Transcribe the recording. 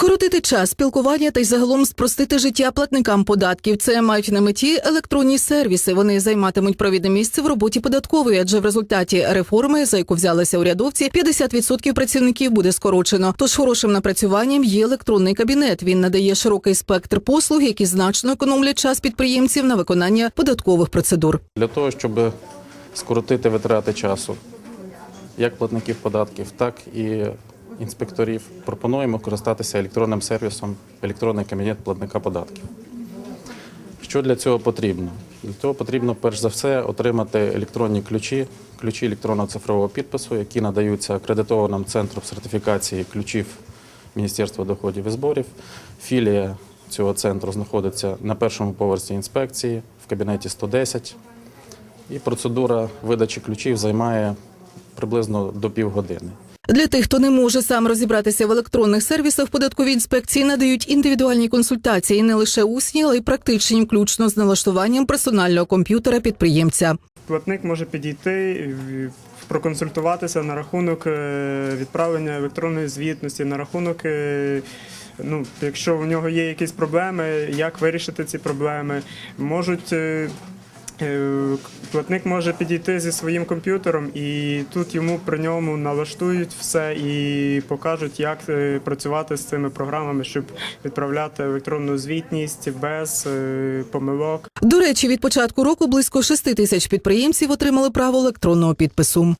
Скоротити час спілкування та й загалом спростити життя платникам податків. Це мають на меті електронні сервіси. Вони займатимуть провідне місце в роботі податкової, адже в результаті реформи, за яку взялися урядовці, 50% працівників буде скорочено. Тож хорошим напрацюванням є електронний кабінет. Він надає широкий спектр послуг, які значно економлять час підприємців на виконання податкових процедур. Для того, щоб скоротити витрати часу як платників податків, так і інспекторів, пропонуємо користатися електронним сервісом електронний кабінет платника податків. Що для цього потрібно? Для цього потрібно перш за все отримати електронні ключі, ключі електронного цифрового підпису, які надаються акредитованим центром сертифікації ключів Міністерства доходів і зборів. Філія цього центру знаходиться на першому поверсі інспекції в кабінеті 110. І процедура видачі ключів займає приблизно до півгодини. Для тих, хто не може сам розібратися в електронних сервісах, податкові інспекції надають індивідуальні консультації не лише усні, але й практичні, включно з налаштуванням персонального комп'ютера підприємця. Платник може підійти, проконсультуватися на рахунок е, відправлення електронної звітності, на рахунок, е, ну, якщо у нього є якісь проблеми, як вирішити ці проблеми. Можуть. Е, Платник може підійти зі своїм комп'ютером, і тут йому при ньому налаштують все і покажуть, як е, працювати з цими програмами, щоб відправляти електронну звітність без е, помилок. До речі, від початку року близько 6 тисяч підприємців отримали право електронного підпису.